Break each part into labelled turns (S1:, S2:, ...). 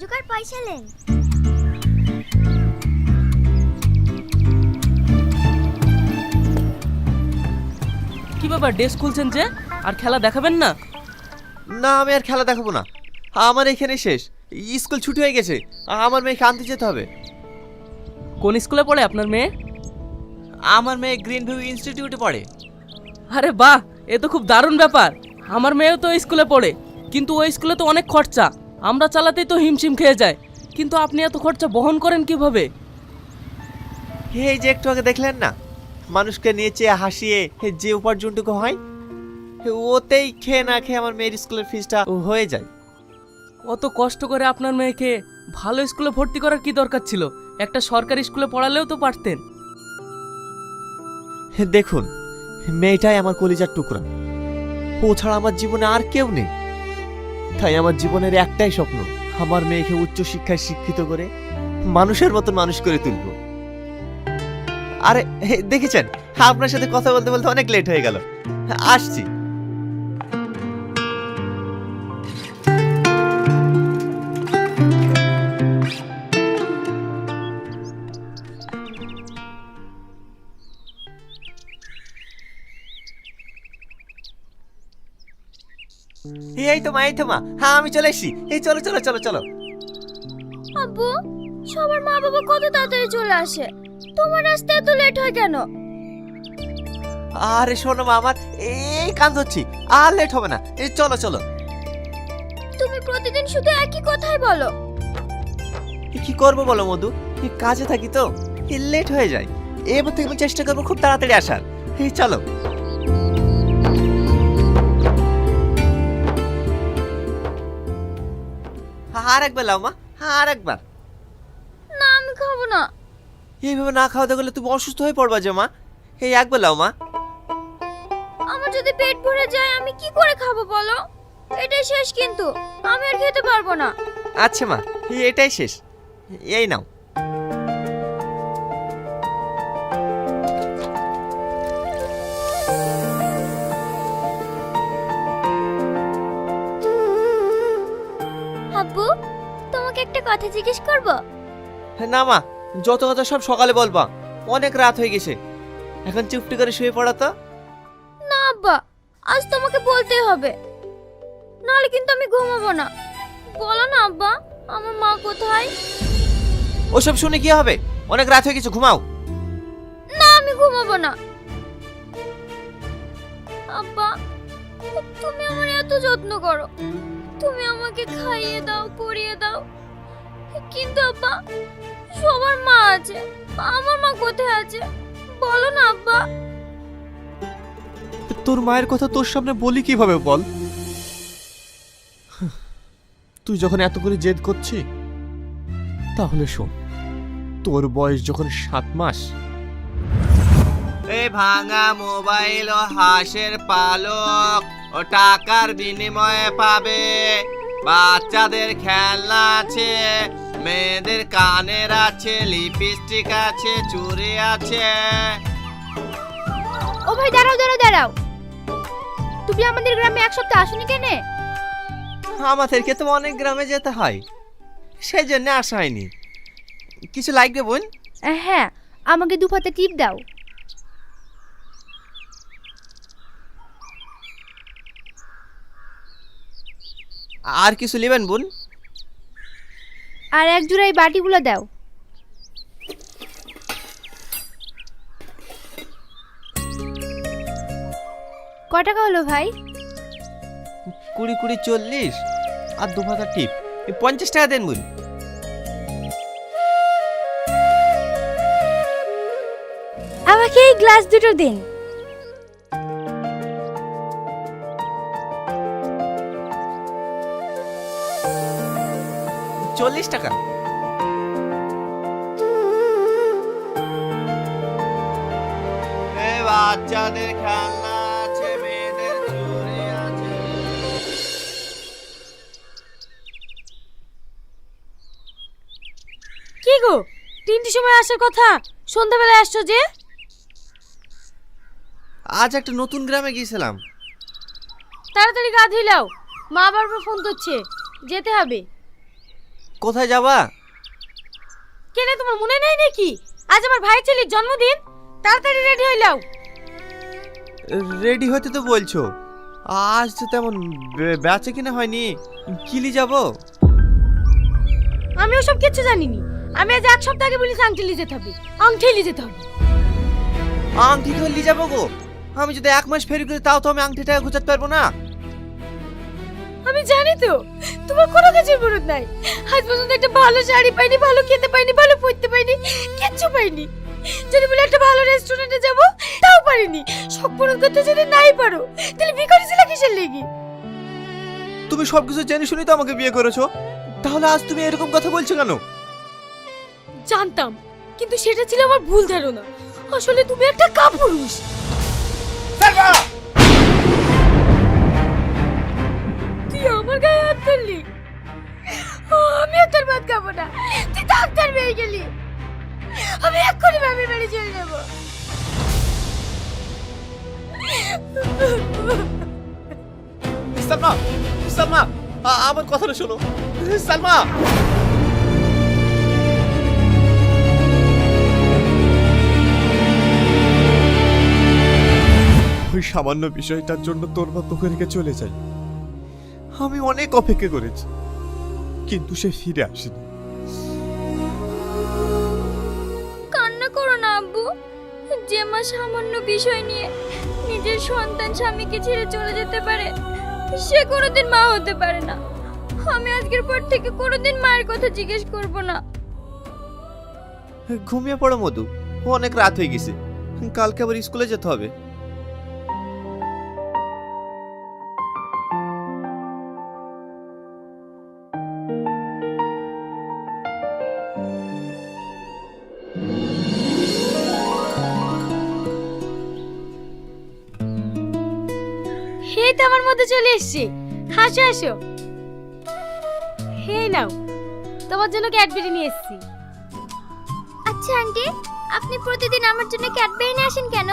S1: Joker পয়সা নেন
S2: কি ব্যাপার ড্রেস যে? আর খেলা দেখাবেন না?
S3: না আমি আর খেলা দেখাবো না। আমার এখানে শেষ। স্কুল ছুটি হয়ে গেছে। আমার মেয়েকে আনতে যেতে হবে।
S2: কোন স্কুলে পড়ে আপনার মেয়ে?
S3: আমার মেয়ে গ্রিন ভিউ ইনস্টিটিউটে পড়ে।
S2: আরে বাহ এ তো খুব দারুণ ব্যাপার। আমার মেয়েও তো স্কুলে পড়ে। কিন্তু ওই স্কুলে তো অনেক খরচা। আমরা চালাতেই তো হিমশিম খেয়ে যায়। কিন্তু আপনি এত খরচা বহন করেন কীভাবে?
S3: এই যে একটু আগে দেখলেন না? মানুষকে নিয়ে চেয়ে হাসিয়ে যে উপার্জনটুকু হয় ওতেই খেয়ে না খেয়ে আমার মেয়ের স্কুলের ফিসটা হয়ে যায়।
S2: অত কষ্ট করে আপনার মেয়েকে ভালো স্কুলে ভর্তি করার কি দরকার ছিল? একটা সরকারি স্কুলে পড়ালেও তো পারতেন।
S3: দেখুন মেয়েটাই আমার কলিজার টুকরা। ও ছাড়া আমার জীবনে আর কেউ নেই। তাই আমার জীবনের একটাই স্বপ্ন আমার মেয়েকে উচ্চ শিক্ষায় শিক্ষিত করে মানুষের মতন মানুষ করে তুলব। আরে হে, দেখেছেন? আপনার সাথে কথা বলতে বলতে অনেক লেট হয়ে গেল। আসছি। এই তো মা হ্যাঁ আমি চলে এসছি। এই চলো চলো চলো চলো।
S1: আব্বু সবার মা বাবা কত তাড়াতাড়ি চলে আসে? তোমার আসতে এত লেট হয় কেন?
S3: আরে শোনো মা আমার এই কান ধরছি আর লেট হবে না। এই চলো চলো।
S1: তুমি প্রতিদিন শুধু একই কথাই বলো।
S3: কি করব বলো মধু? এই কাজে থাকি তো। লেট হয়ে যায়। এবার থেকে আমি চেষ্টা করব খুব তাড়াতাড়ি আসার। এই চলো। আর একবার লাও মা। আর একবার।
S1: না আমি খাব না।
S3: এইভাবে না খাওয়াতে গেলে তুমি অসুস্থ হয়ে পড়বা যে মা। এই একবার লাও মা।
S1: আমার যদি পেট ভরে যায় আমি কি করে খাব বলো? এটাই শেষ কিন্তু। আমি আর খেতে পারব না।
S3: আচ্ছা মা। এটাই শেষ। এই নাও।
S1: একটা কথা জিজ্ঞেস করব?
S3: না মা যত কথা সব সকালে বলবা। অনেক রাত হয়ে গেছে। এখন চুপটি করে শুয়ে পড়া তো।
S1: না আব্বা আজ তোমাকে বলতেই হবে। নাহলে কিন্তু আমি ঘুমাবো না। বলো না আব্বা আমার মা কোথায়?
S3: ওসব শুনে কি হবে? অনেক রাত হয়ে গেছে ঘুমাও।
S1: না আমি ঘুমাবো না। আব্বা তুমি আমার এত যত্ন করো। তুমি আমাকে খাইয়ে দাও পরিয়ে দাও। কিন্তু আব্বা সবার মা আছে। আমার মা কোথায় আছে? বলো না আব্বা।
S3: তোর মায়ের কথা তোর সামনে বলি কীভাবে বল? তুই যখন এত করে জেদ করছি তাহলে শোন তোর বয়স যখন সাত মাস এই ভাঙা মোবাইল ও হাঁসের পালক ও টাকার বিনিময়ে পাবে। বাচ্চাদের খেলনা আছে মেয়েদের কানের আছে লিপস্টিক আছে চুড়ি আছে।
S1: ও ভাই দাঁড়াও দাঁড়াও দাঁড়াও। তুমি আমাদের গ্রামে এক সপ্তাহ আসুনি কেনে?
S3: আমাদেরকে তো অনেক গ্রামে যেতে হয়। সেই জন্য আসা হয়নি। কিছু লাগবে বোন?
S1: হ্যাঁ আমাকে দু পাতে টিপ দাও।
S3: আর কিছু নেবেন বোন?
S1: আর এক জোড়া এই বাটিগুলো দাও। ক টাকা হলো ভাই?
S3: কুড়ি কুড়ি চল্লিশ আর দু পাতা টিপ। এই পঞ্চাশ টাকা দেন বোন
S1: আমাকে এই গ্লাস দুটো দিন।
S3: চল্লিশ টাকা। বাচ্চাদের খেলনা আছে কি
S4: গো তিনটির সময় আসার কথা? সন্ধ্যাবেলায় আসছো যে?
S3: আজ একটা নতুন গ্রামে গিয়েছিলাম।
S4: তাড়াতাড়ি গা ধুইলাও মা বারবার ফোন করছে। যেতে হবে।
S3: কোথায় যাবা?
S4: কেন তোমার মনে নেই নাকি? আজ আমার ভাই ছেলের জন্মদিন। তাড়াতাড়ি রেডি হই হইলাও
S3: রেডি হতে তো বলছো। আজ তো তেমন বে- কিনা হয়নি। কিলি যাব?
S4: আমি ওসব কিচ্ছু জানিনি। আমি আজ এক সপ্তাহ আগে বলেছি আংটি নিয়ে যেতে হবে। আংটি নিয়ে যেতে হবে।
S3: আংটি ধরলি যাব গো। আমি যদি এক মাস ফেরি করি তাও তো আমি আংটি টাকা গুছাতে পারব না।
S4: আমি জানি তো তোমার কোনো কাজের বরত নাই। আজ পর্যন্ত একটা ভালো শাড়ি পাইনি ভালো খেতে পাইনি ভালো পরতে পাইনি কিচ্ছু পাইনি। যদি বলে একটা ভালো রেস্টুরেন্টে যাব তাও পারিনি। সব পূরণ করতে যদি নাই পারো তাহলে ভিখারি ছিল কিসের লেগে?
S3: তুমি সবকিছু জেনে শুনি তো আমাকে বিয়ে করেছ। তাহলে আজ তুমি এরকম কথা বলছো কেন?
S4: জানতাম কিন্তু সেটা ছিল আমার ভুল ধারণা। আসলে তুমি একটা কাপুরুষ। আমি আর তোর ভাত খাব না। তুই ডাক্তার হয়ে গেলি। আমি এক্ষুনি মামির বাড়ি চলে যাব।
S3: সালমা সালমা আমার কথাটা শোনো। সালমা ওই সামান্য বিষয়টার জন্য তোর মা তোকে রেখে চলে যাই। আমি অনেক অপেক্ষা করেছি। কিন্তু সে ফিরে আসেনি।
S1: কান্না করো না আব্বু। যে মা সামান্য বিষয় নিয়ে নিজের সন্তান স্বামীকে ছেড়ে চলে যেতে পারে সে কোনোদিন মা হতে পারে না। আমি আজকের পর থেকে কোনোদিন মায়ের কথা জিজ্ঞেস করব না।
S3: ঘুমিয়ে পড়ো মধু। অনেক রাত হয়ে গেছে। কালকে আবার স্কুলে যেতে হবে।
S4: চলে এসছি। হাসো হাসো। হে নাও। তোমার জন্য ক্যাডবেরি নিয়ে এসেছি।
S1: আচ্ছা আন্টি আপনি প্রতিদিন আমার জন্য ক্যাডবেরি নিয়ে আসেন কেন?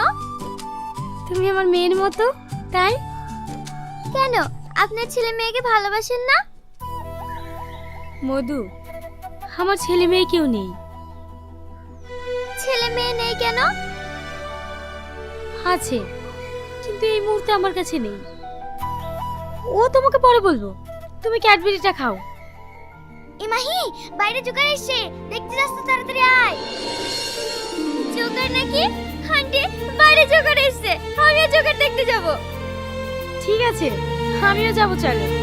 S4: তুমি আমার মেয়ের মতো তাই?
S1: কেন? আপনার ছেলে মেয়েকে ভালোবাসেন না?
S4: মধু আমার ছেলে মেয়ে কেউ নেই।
S1: ছেলে মেয়ে নেই কেন?
S4: আছে কিন্তু এই মুহূর্তে আমার কাছে নেই। ও তোমাকে পরে বলব। তুমি ক্যাডবেরিটা খাও।
S1: ইমাহি বাইরে জোকার এসছে। দেখতে যাস তো তাড়াতাড়ি আয়। জোকার নাকি? আন্টি বাইরে জোকার এসছে। আমিও জোকার দেখতে যাব।
S4: ঠিক আছে আমিও যাব চলো।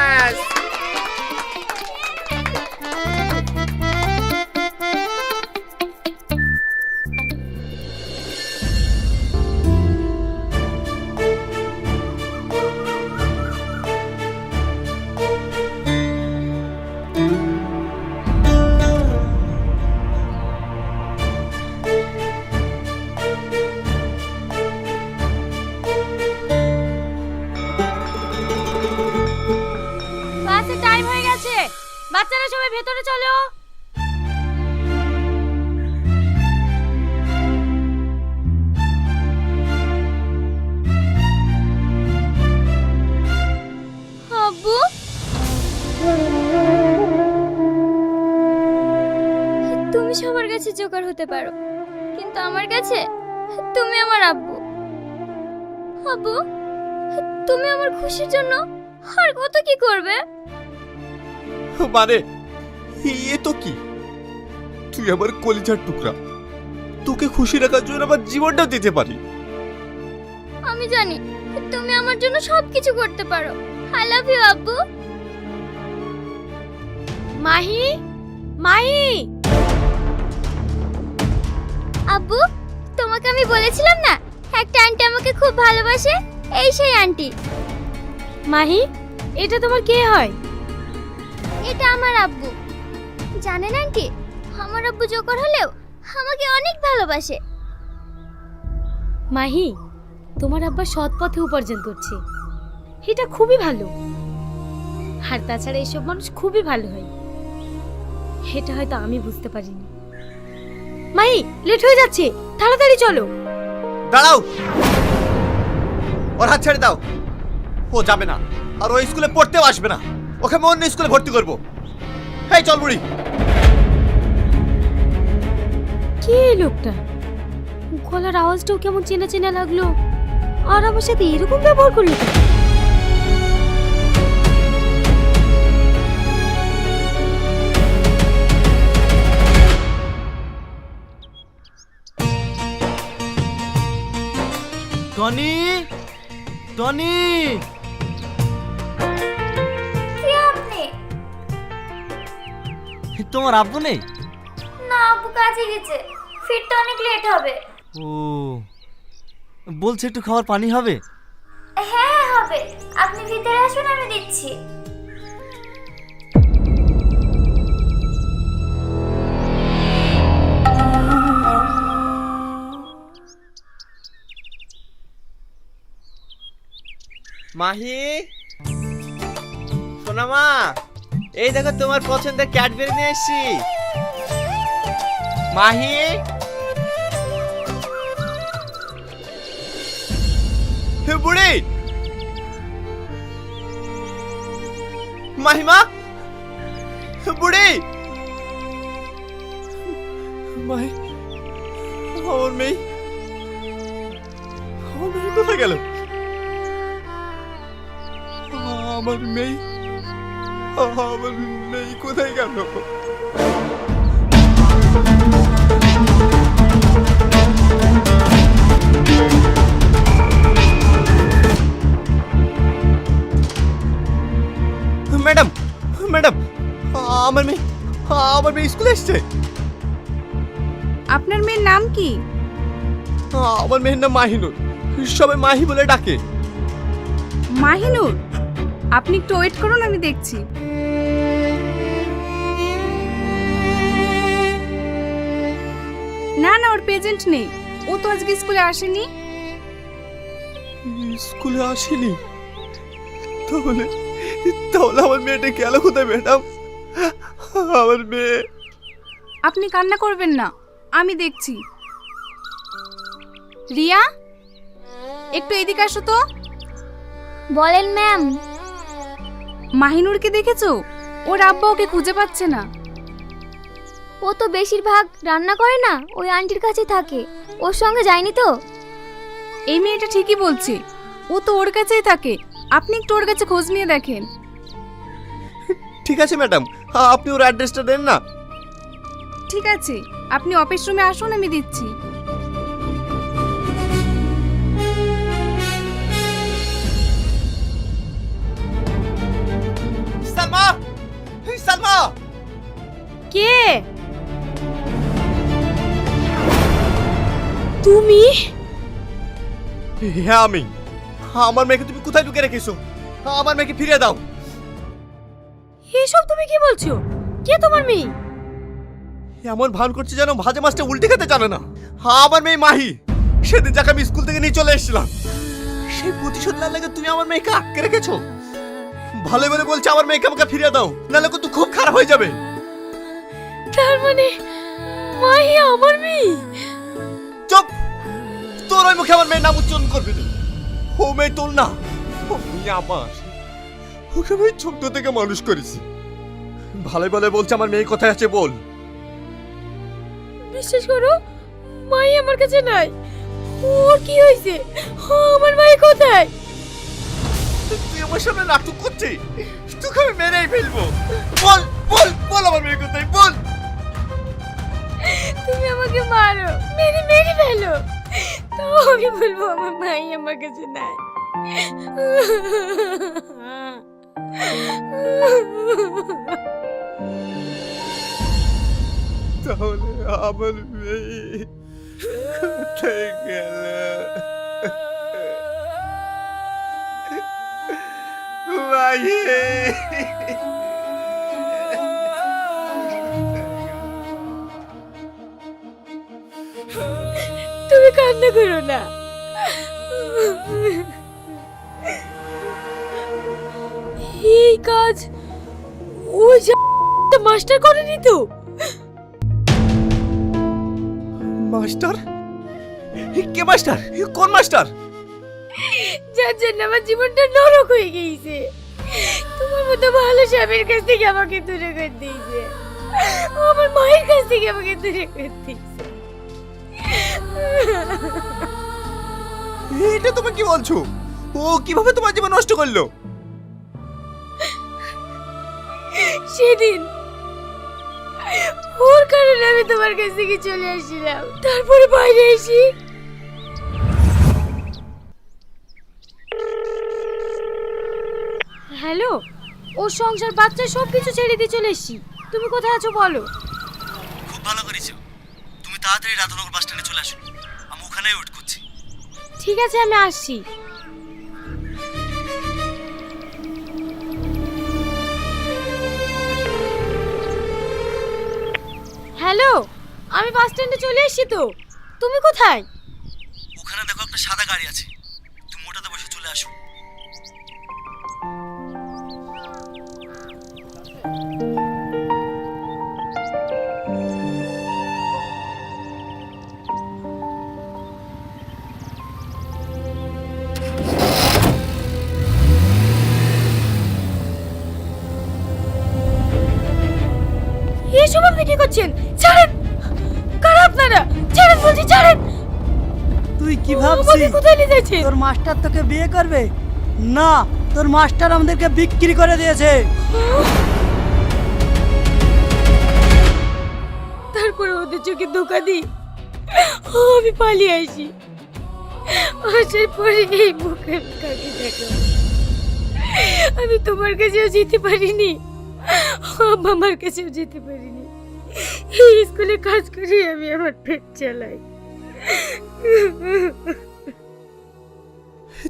S4: গেছে? বাচ্চারা সবাই ভেতরে চলো।
S1: আব্বু? তুমি সবার কাছে জোগাড় হতে পারো, কিন্তু আমার কাছে তুমি আমার আব্বু। আব্বু, তুমি আমার খুশির জন্য আর কত কি করবে?
S3: মানে এ তো কি? তুই আমার কলিজার টুকরা। তোকে খুশি রাখার জন্য আমার জীবনটাও দিতে পারি।
S1: আমি জানি, তুমি আমার জন্য সব কিছু করতে পারো। আই লাভ ইউ আব্বু।
S4: মাহি মাহি।
S1: আব্বু, তোমাকে আমি বলেছিলাম না, একটা আন্টি আমাকে খুব ভালোবাসে, এই সেই আন্টি
S4: মাহি, এটা তোমার কে হয়?
S1: এটা আমার আব্বু। জানেন আন্টি আমার আব্বু জোকর হলেও আমাকে অনেক ভালোবাসে।
S4: মাহি তোমার আব্বা সৎ পথে উপার্জন করছে। এটা খুবই ভালো। আর তাছাড়া এইসব মানুষ খুবই ভালো হয়। এটা হয়তো আমি বুঝতে পারিনি। মাহি লেট হয়ে যাচ্ছে। তাড়াতাড়ি চলো।
S3: দাঁড়াও। ওর হাত ছেড়ে দাও। ও যাবে না। আর ওই স্কুলে পড়তেও আসবে না। ওকে আমি অন্য স্কুলে ভর্তি করব। হ্যাঁ চল বুড়ি।
S4: কে এই লোকটা? গলার আওয়াজটাও কেমন চেনা চেনা লাগল। আর আমার সাথে এরকম ব্যবহার করল কেন?
S3: টনি? টনি? তোমার আব্বু নেই?
S1: না আব্বু কাজে গেছে। ফিরতে অনেক লেট হবে।
S3: ও বলছে একটু খাওয়ার পানি হবে?
S1: হ্যাঁ হবে। আপনি ভিতরে আসুন আমি দিচ্ছি।
S5: মাহি? সোনা মা এই দেখো, তোমার পছন্দের ক্যাডবেরি নিয়ে এসেছি। মাহি? বুড়ি! মাহিমা বুড়ি! মাহি, আমার মেয়ে। আমার মেয়ে কোথায় গেল? আমার মেয়ে। আমার মেয়ে কোথায় গেল? ম্যাডাম ম্যাডাম আমার মেয়ে আমার মেয়ে স্কুলে এসছে।
S6: আপনার মেয়ের নাম কি?
S5: আমার মেয়ের নাম মাহিনুর। সবাই মাহি বলে ডাকে।
S6: মাহিনুর? আপনি একটু ওয়েট করুন আমি দেখছি। পেজেন্ট নেই। ও তো আজকে স্কুলে আসেনি।
S5: স্কুলে আসেনি? তাহলে তাহলে আমার মেয়েটা গেল কোথায় ম্যাডাম? আমার মেয়ে।
S6: আপনি কান্না করবেন না আমি দেখছি। রিয়া একটু এদিকে আসো তো।
S1: বলেন ম্যাম।
S6: মাহিনুরকে দেখেছ? ওর আব্বা ওকে খুঁজে পাচ্ছে না।
S1: ও তো বেশিরভাগ রান্না করে না ওই আন্টির কাছে থাকে। ওর সঙ্গে যায়নি তো?
S6: এই মেয়েটা ঠিকই বলছে। ও তো ওর কাছেই থাকে। আপনি একটু ওর কাছে খোঁজ নিয়ে দেখেন।
S5: ঠিক আছে ম্যাডাম। আপনি ওর অ্যাড্রেসটা দেন না?
S6: ঠিক আছে। আপনি অফিস রুমে আসুন আমি দিচ্ছি।
S5: সালমা! সালমা!
S4: কে? তুমি?
S5: হ্যাঁ আমি আমার মেয়েকে তুমি কোথায় ঢুকে রেখেছো? আমার মেয়েকে ফিরিয়ে দাও।
S4: এসব তুমি কি বলছো? কে তোমার মেয়ে?
S5: এমন ভান করছে যেন ভাজা মাছটা উল্টে খেতে জানে না। আমার মেয়ে মাহি সেদিন যাকে আমি স্কুল থেকে নিয়ে চলে এসেছিলাম সেই প্রতিশোধ না লাগে তুমি আমার মেয়েকে আটকে রেখেছো? ভালো বলে বলছে আমার মেয়েকে আমাকে ফিরিয়ে দাও নাহলে কিন্তু খুব খারাপ হয়ে যাবে।
S4: তার মানে মাহি আমার
S5: চুপ তোর ওই মুখে আমার মেয়ের নাম উচ্চারণ করবি না ও মেয়ে তোর না ও মেয়ে আমার। ওকে আমি ছোট্ট থেকে মানুষ করেছি। ভালো বলে বলছে আমার মেয়ে কোথায় আছে বল।
S4: বিশ্বাস করো মাই আমার কাছে নাই। ওর কি হয়েছে? আমার মাই কোথায়?
S5: তুই আমার সামনে নাটক করছিস? তোকে আমি মেরেই ফেলব। বল বল বল আমার মেয়ে কোথায়? বল।
S4: তুমি আমাকে মারো, মেরে মেরে ফেলো। তো আমি বলব আমার মাই আমার কাছে নাই।
S5: তাহলে আমার মেয়ে কোথায় গেল? মাহি
S4: তুমি কান্না করো না। এই কাজ ওই মাস্টার করেনি তো?
S5: মাস্টার? কে মাস্টার? কোন মাস্টার?
S4: যার জন্য আমার জীবনটা নরক হয়ে গিয়েছে। তোমার মতো ভালো স্বামীর কাছ থেকে আমাকে দূরে করে দিয়েছে। আমার মায়ের কাছ থেকে আমাকে দূরে করে দিয়েছে।
S5: এটা তুমি কি বলছো? ও কীভাবে তোমার জীবন নষ্ট করল?
S4: সেদিন ওর কারণে আমি তোমার কাছ থেকে চলে আসছিলাম। তারপরে বাইরে এসি হ্যালো ওর সংসার বাচ্চা সব কিছু ছেড়ে দিয়ে চলে এসছি। তুমি কোথায় আছো বলো?
S3: খুব ভালো করেছ। তাড়াতাড়ি রাধানগর বাস স্ট্যান্ডে চলে আসুন। আমি ওখানেই ওয়েট করছি।
S4: ঠিক আছে আমি আসছি। হ্যালো আমি বাস স্ট্যান্ডে চলে এসেছি তো। তুমি কোথায়?
S3: ওখানে দেখো একটা সাদা গাড়ি আছে।
S4: যাচ্ছেন
S7: তোর মাস্টার তোকে বিয়ে করবে? না তোর মাস্টার আমাদেরকে বিক্রি করে দিয়েছে।
S4: তারপরে ওদের চোখে ধোকা দিই। আমি পালিয়ে আসি। আসার পরে এই মুখে কাকে দেখো। আমি তোমার কাছেও যেতে পারিনি। আমার কাছেও যেতে পারিনি। এই স্কুলে কাজ করে আমি আমার পেট চালাই।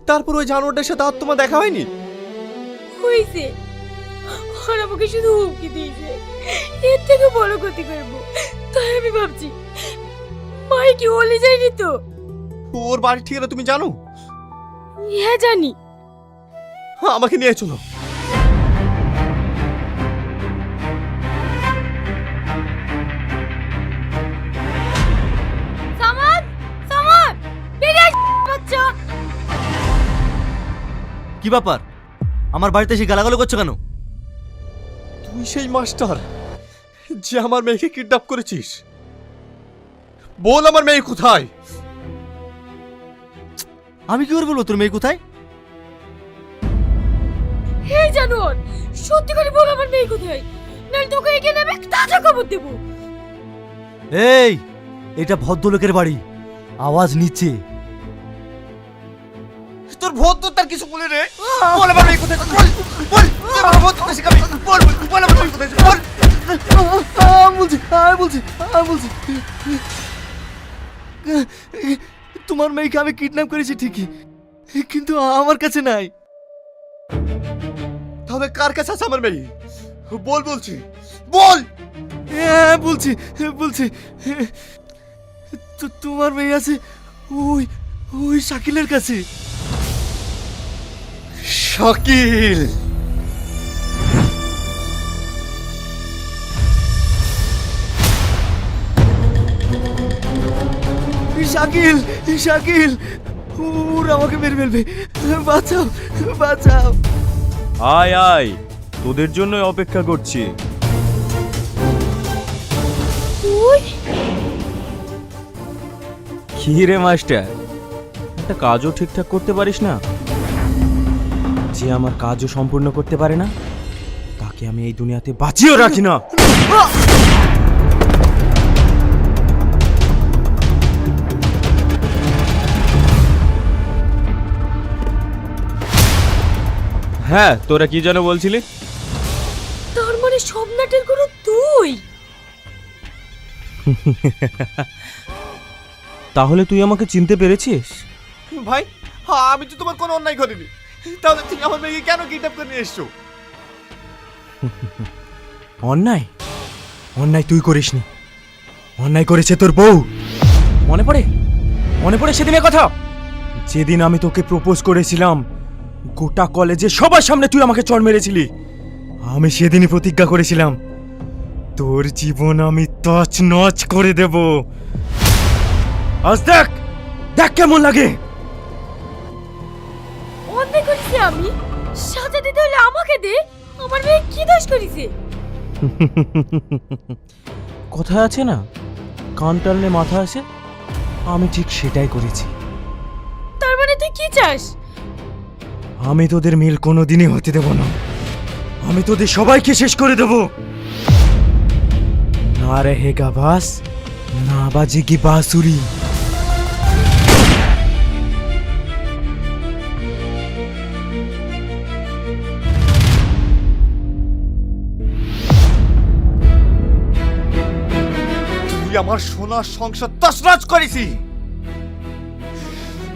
S5: তারপর ওই জানোয়ারটার সাথে আর তোমার দেখা হয়নি?
S4: হয়েছে আর আমাকে শুধু হুমকি দিয়েছে। এর থেকে বড় ক্ষতি করব। তাই আমি ভাবছি মাই কি বলে যায়নি তো?
S5: ওর বাড়ির ঠিকানা তুমি জানো?
S4: হ্যাঁ জানি।
S5: হ্যাঁ, আমাকে নিয়ে চলো।
S3: কি ব্যাপার? আমার বাড়িতে এসে গালাগালো করছ কেন?
S5: তুই সেই মাস্টার যে আমার মেয়েকে কিডন্যাপ করেছিস। বল আমার মেয়ে কোথায়?
S3: আমি কি করে বলব তোর মেয়ে কোথায়?
S4: হে জানোয়ার সত্যি করে বল আমার মেয়ে কোথায়? নাহলে তোকে এখানে আমি তাজা খবর দেবো।
S3: এই এটা ভদ্রলোকের বাড়ি। আওয়াজ নিচে
S5: তোর ভোট তো তার কিছু বলে রে। বল আমার মেয়ে কোথায় বল বল তোর ভোট তো শিখাবি। বল বল, বল কোথায় বল।
S3: আমি বলছি আমি বলছি আমি বলছি। তোমার মেয়েকে আমি কিডন্যাপ করেছি ঠিকই কিন্তু আমার কাছে নাই।
S5: তাহলে কার কাছে আছে আমার মেয়ে? বল বলছি বল!
S3: হ্যাঁ বলছি বলছি। তো তোমার মেয়ে আছে ওই ওই শাকিলের কাছে।
S5: শাকিল।
S3: শাকিল শাকিল। ওরা আমাকে মেরে ফেলবে। বাঁচাও বাঁচাও।
S8: আয় আয়। তোদের জন্যই অপেক্ষা করছি। কি রে মাস্টার? একটা কাজও ঠিকঠাক করতে পারিস না? যে আমার কাজও সম্পূর্ণ করতে পারে না তাকে আমি এই দুনিয়াতে বাঁচিয়েও রাখি না। হ্যাঁ তোরা কি যেন বলছিলি?
S4: তার মানে সব নাটের গুরু তুই?
S8: তাহলে তুই আমাকে চিনতে পেরেছিস?
S5: ভাই হ্যাঁ আমি তো তোমার কোনো অন্যায় করিনি। তাহলে তুমি আমার মেয়েকে কেন কিডন্যাপ করে নিয়ে এসছো?
S8: অন্যায়? অন্যায় তুই করিসনি। অন্যায় করেছে তোর বউ। মনে পড়ে? মনে পড়ে সেদিনের কথা? যেদিন আমি তোকে প্রপোজ করেছিলাম, গোটা কলেজে সবার সামনে তুই আমাকে চড় মেরেছিলি। আমি সেদিনই প্রতিজ্ঞা করেছিলাম, তোর জীবন আমি তছ নচ করে দেব। আজ দেখ দেখ কেমন লাগে।
S4: আমি? সাজা দিতে হলে আমাকে দে। আমার মেয়ে কি দোষ করেছে?
S8: কথা আছে না কান টানলে মাথা আসে আমি ঠিক সেটাই করেছি।
S4: তার মানে তুই কি চাস?
S8: আমি তোদের মিল কোনোদিনই হতে দেব না। আমি তোদের সবাইকে শেষ করে দেব। না রে হে গাবাস না বাজে কি
S5: বাঁশুরি। আমার সোনার সংসার তসরাজ করেছি।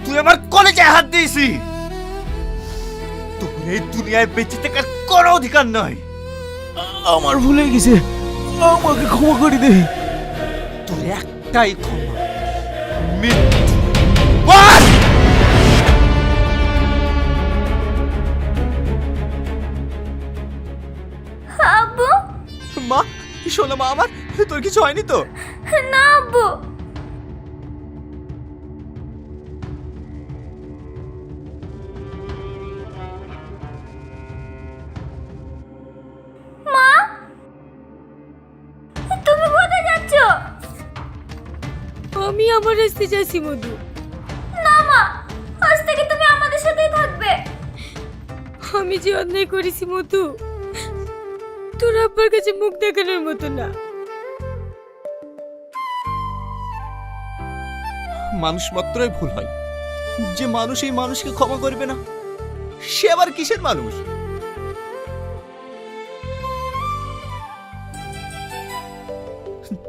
S5: তুই আমার কলেজে হাত দিয়েছি। তোর এই দুনিয়ায় বেঁচে থাকার কোনো অধিকার নাই।
S8: আমার ভুলে গেছে। আমাকে ক্ষমা করে দে।
S5: তোর একটাই ক্ষমা। মৃত্যু। মা শোনো মা আমার তোর কিছু হয়নি তো?
S1: না আব্বু। মা? তুমি কোথায় যাচ্ছ?
S4: আমি আমার রাস্তে যাচ্ছি মধু।
S1: না মা। আজ থেকে তুমি আমাদের সাথেই থাকবে।
S4: আমি যে অন্যায় করেছি মধু তোর আব্বার কাছে মুখ দেখানোর মতো না।
S5: মানুষ মাত্রই ভুল হয়। যে মানুষ এই মানুষকে ক্ষমা করবে না, সে আবার কিসের মানুষ?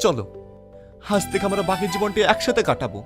S5: চলো, আজ থেকে আমরা বাকি জীবনটি একসাথে কাটাবো।